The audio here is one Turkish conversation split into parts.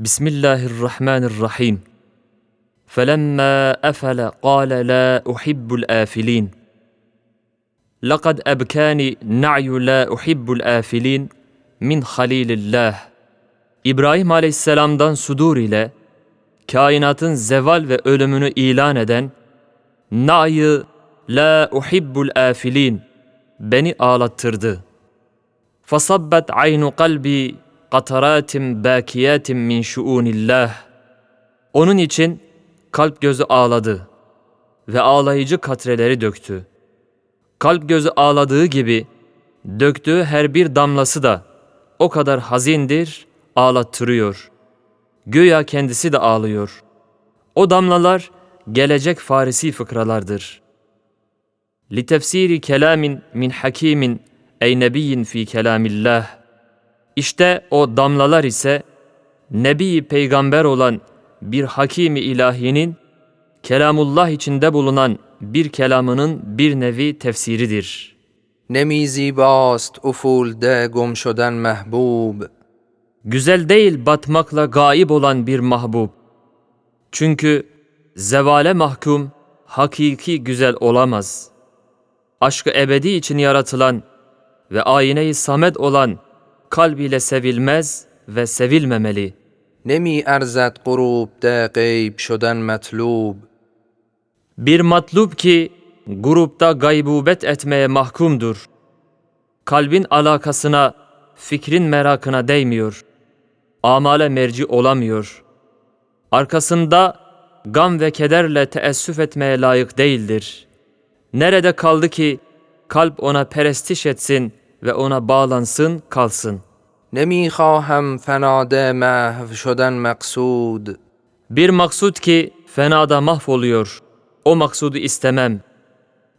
بسم الله الرحمن الرحيم فلما افل قال لا احب الافلين لقد ابكاني نعي لا احب الافلين min halilillah İbrahim aleyhisselamdan sudur ile kainatın zeval ve ölümünü ilan eden Na'yı la uhibbul afilin beni ağlattırdı. Fasabbet aynu kalbi kataratim bakiyatim min şuunillah. Onun için kalp gözü ağladı ve ağlayıcı katreleri döktü. Kalp gözü ağladığı gibi döktüğü her bir damlası da o kadar hazindir, ağlattırıyor. Güya kendisi de ağlıyor. O damlalar gelecek Farisi fıkralardır. Litefsiri kelamin min hakimin ey nebiyyin fi kelamillah. İşte o damlalar ise Nebi peygamber olan bir hakimi ilahinin kelamullah içinde bulunan bir kelamının bir nevi tefsiridir. Nemi zibast ufulde gum şoden mehbub. Güzel değil batmakla gayib olan bir mahbub. Çünkü zevale mahkum hakiki güzel olamaz. Aşkı ebedi için yaratılan ve ayine-i samet olan kalb ile sevilmez ve sevilmemeli. نمی ارزد غروبده غیب شدن مطلوب Bir matlub ki grupta gaybubet etmeye mahkumdur. Kalbin alakasına, fikrin merakına değmiyor. Amale merci olamıyor. Arkasında gam ve kederle teessüf etmeye layık değildir. Nerede kaldı ki kalp ona perestiş etsin ve ona bağlansın, kalsın. نمی خواهم فناده محو شدن مقصود Bir maksud ki fenada mahvoluyor. O maksudu istemem.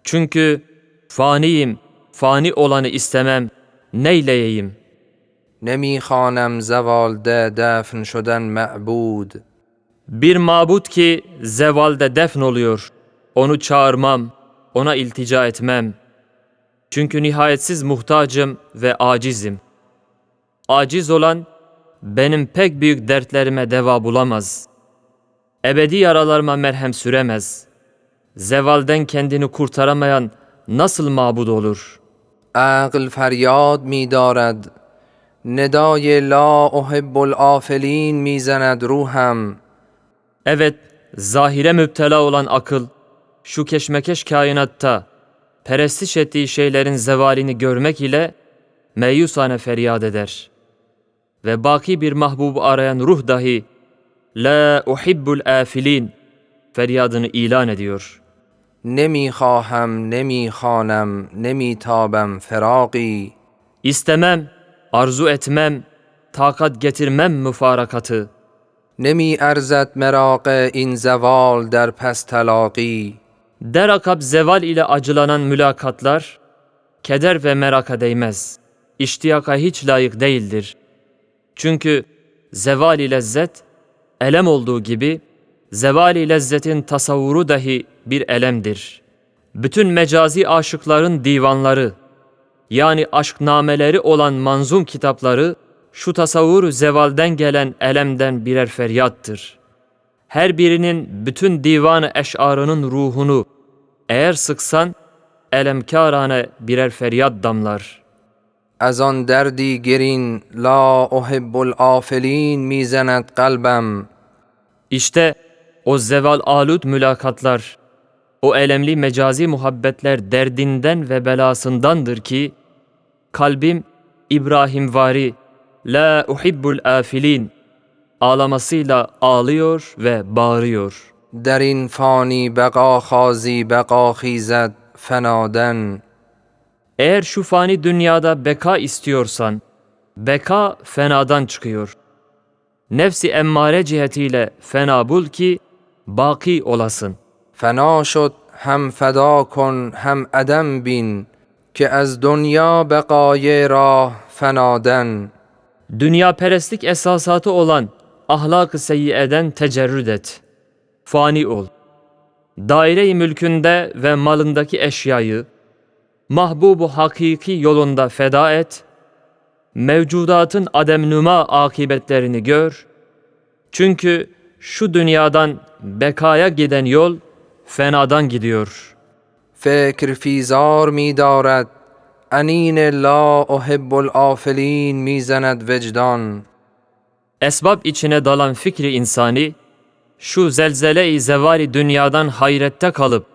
Çünkü faniyim, fani olanı istemem. Neyleyeyim? نمی خوانم زوالده دفن شدن معبود Bir mabut ki zevalde defn oluyor. Onu çağırmam, ona iltica etmem. Çünkü nihayetsiz muhtacım ve acizim. Aciz olan benim pek büyük dertlerime deva bulamaz. Ebedi yaralarıma merhem süremez. Zevalden kendini kurtaramayan nasıl mabud olur? Akıl feryad mi darad. Nedai la uhibbul afilin mi zened ruhem. Evet, zahire müptela olan akıl, şu keşmekeş kainatta perestiş ettiği şeylerin zevalini görmek ile meyusane feryat eder. Ve baki bir mahbubu arayan ruh dahi La uhibbul afilin feryadını ilan ediyor. Ne mi hahem, ne mi hanem, ne tabem feragi. İstemem, arzu etmem, takat getirmem müfarakatı. Ne erzet merake in zeval der pes telaqi. Derakab zeval ile acılanan mülakatlar, keder ve meraka değmez. İştiyaka hiç layık değildir. Çünkü zevali lezzet, elem olduğu gibi, zevali lezzetin tasavvuru dahi bir elemdir. Bütün mecazi aşıkların divanları, yani aşknameleri olan manzum kitapları, şu tasavvur zevalden gelen elemden birer feryattır.'' her birinin bütün divanı eşarının ruhunu eğer sıksan elemkârane birer feryat damlar. از آن دردی گرین لا احب الافلین می زند قلبم İşte o zeval alud mülakatlar, o elemli mecazi muhabbetler derdinden ve belasındandır ki, kalbim İbrahim vari, la uhibbul afilin, ağlamasıyla ağlıyor ve bağırıyor.'' در این فانی بقا خازی بقا خیزد فنادن Eğer şu fani dünyada beka istiyorsan, beka fenadan çıkıyor. Nefsi emmare cihetiyle fena bul ki baki olasın. فنا شد هم فدا کن هم عدم بین که از دنیا بقای راه فنادن Dünya perestlik esasatı olan ahlak-ı seyyiyeden tecerrüd et. Fani ol. Daire-i mülkünde ve malındaki eşyayı, mahbubu hakiki yolunda feda et, mevcudatın ademnuma akibetlerini gör. Çünkü şu dünyadan bekaya giden yol fenadan gidiyor. Fekr fizar mi daret, anine la uhibbul afilin mi zenet vicdan.'' Esbab içine dalan fikri insani, şu zelzele-i zevali dünyadan hayrette kalıp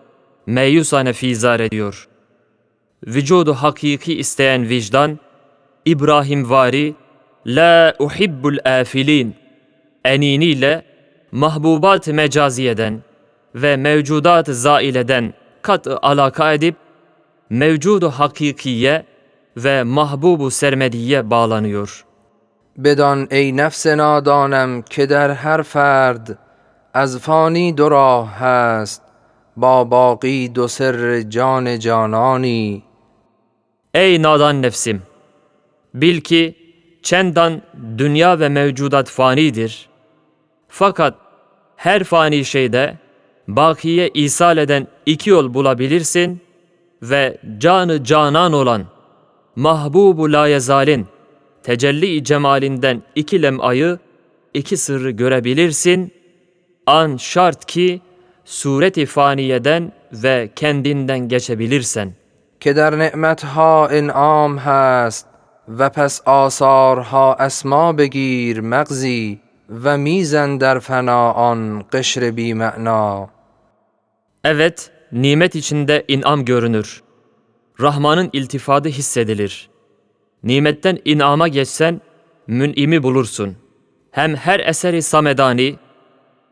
meyusane fizar ediyor. Vücudu hakiki isteyen vicdan, İbrahim vari, La uhibbul afilin eniniyle mahbubat mecaziyeden ve mevcudat zaileden kat alaka edip mevcudu hakikiye ve mahbubu sermediye bağlanıyor.'' بدان ای نفس نادانم که در هر فرد از فانی دو راه هست با باقی دو سر جان جانانی Ey nadan nefsim! Bil ki çendan dünya ve mevcudat fanidir. Fakat her fani şeyde bakiye isal eden iki yol bulabilirsin ve canı canan olan mahbubu layezalin tecelli cemalinden iki lem'ayı, iki sırrı görebilirsin. An şart ki sureti faniyeden ve kendinden geçebilirsen.'' که در نعمتها انعام هست و پس آثارها اسما بگیر مغزی و میزن در فنا آن قشر بی معنا Evet, nimet içinde inam görünür. Rahman'ın iltifadı hissedilir. Nimetten inama geçsen, mün'imi bulursun. Hem her eseri samedani,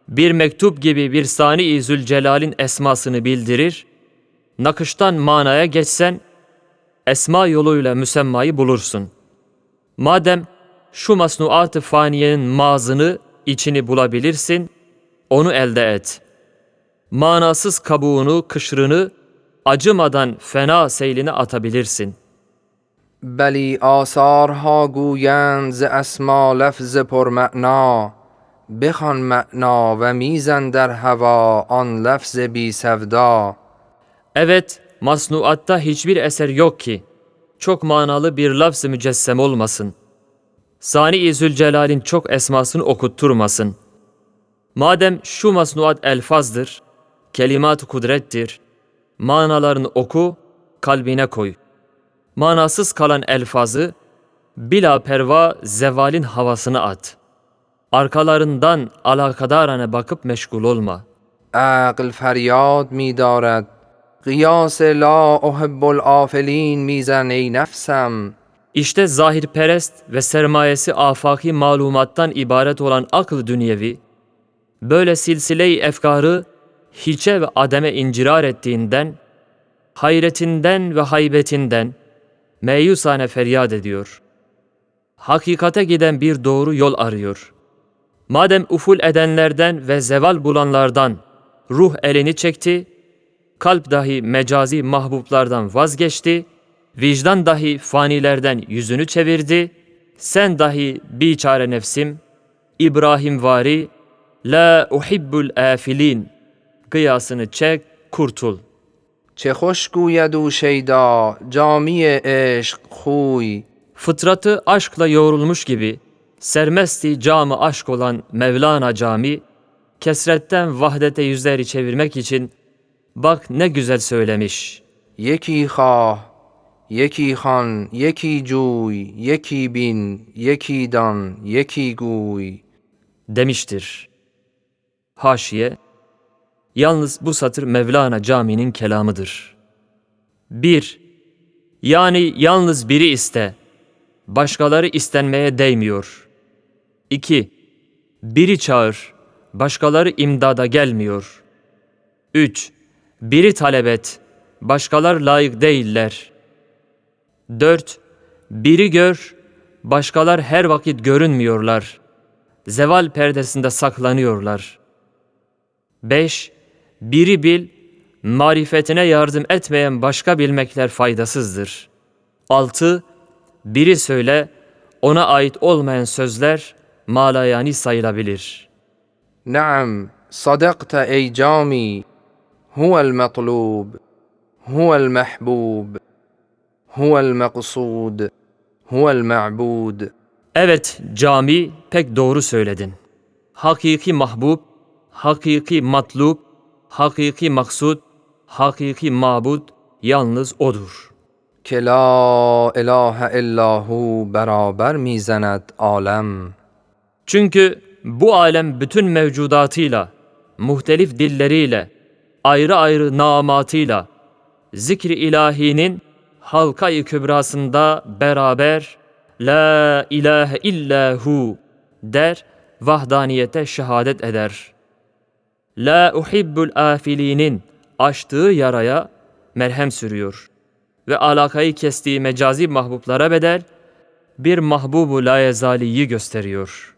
bir mektup gibi bir sani-i Zülcelal'in esmasını bildirir, nakıştan manaya geçsen, esma yoluyla müsemmayı bulursun. Madem şu masnuat-ı faniyenin mazını, içini bulabilirsin, onu elde et.'' manasız kabuğunu, kışrını acımadan fena seyline atabilirsin. بلی آثارها گویند ز اسما لفظ پرمعنا بخوان معنا و میزن در هوا آن لفظ بی سودا Evet, masnuatta hiçbir eser yok ki çok manalı bir lafz-ı mücessem olmasın. Sani-i Zülcelal'in çok esmasını okutturmasın. Madem şu masnuat elfazdır, kelimat-ı kudrettir, manalarını oku, kalbine koy. manasız kalan elfazı bila perva zevalin havasını at. Arkalarından alakadarane bakıp meşgul olma. Akıl feryad mi darat. Gıyas la uhibbul afelin mizan ey nefsem. İşte zahirperest ve sermayesi afaki malumattan ibaret olan akıl dünyevi, böyle silsile-i efkarı hiçe ve ademe incirar ettiğinden, hayretinden ve haybetinden, meyusane feryat ediyor. Hakikate giden bir doğru yol arıyor. Madem uful edenlerden ve zeval bulanlardan ruh elini çekti, kalp dahi mecazi mahbublardan vazgeçti, vicdan dahi fanilerden yüzünü çevirdi, sen dahi biçare nefsim, İbrahim vari, la uhibbul afilin, kıyasını çek, kurtul. چه خوش گوید او شیدا جامی عشق خوی Fıtratı aşkla yoğrulmuş gibi, sermesti camı aşk olan Mevlana cami, kesretten vahdete yüzleri çevirmek için, bak ne güzel söylemiş. یکی خواه یکی خوان یکی جوی یکی بین یکی دان یکی گوی demiştir. Haşiye, yalnız bu satır Mevlana Camii'nin kelamıdır. 1. Yani yalnız biri iste, başkaları istenmeye değmiyor. 2. Biri çağır, başkaları imdada gelmiyor. 3. Biri talep et, başkalar layık değiller. 4. Biri gör, başkalar her vakit görünmüyorlar. Zeval perdesinde saklanıyorlar. 5 biri bil, marifetine yardım etmeyen başka bilmekler faydasızdır. 6. Biri söyle, ona ait olmayan sözler malayani sayılabilir. Naam, sadakta ey cami, huvel matlub, huvel mehbub, huvel maqsud, huvel ma'bud. Evet cami pek doğru söyledin. Hakiki mahbub, hakiki matlub, hakiki maksud, hakiki mabud yalnız O'dur. Kela ilahe illahu beraber mizenet alem. Çünkü bu alem bütün mevcudatıyla, muhtelif dilleriyle, ayrı ayrı namatıyla, zikri ilahinin halkayı kübrasında beraber La ilahe illahu der, vahdaniyete şehadet eder.'' La uhibbul afilinin açtığı yaraya merhem sürüyor ve alakayı kestiği mecazi mahbublara bedel bir mahbubu la yezaliyi gösteriyor.''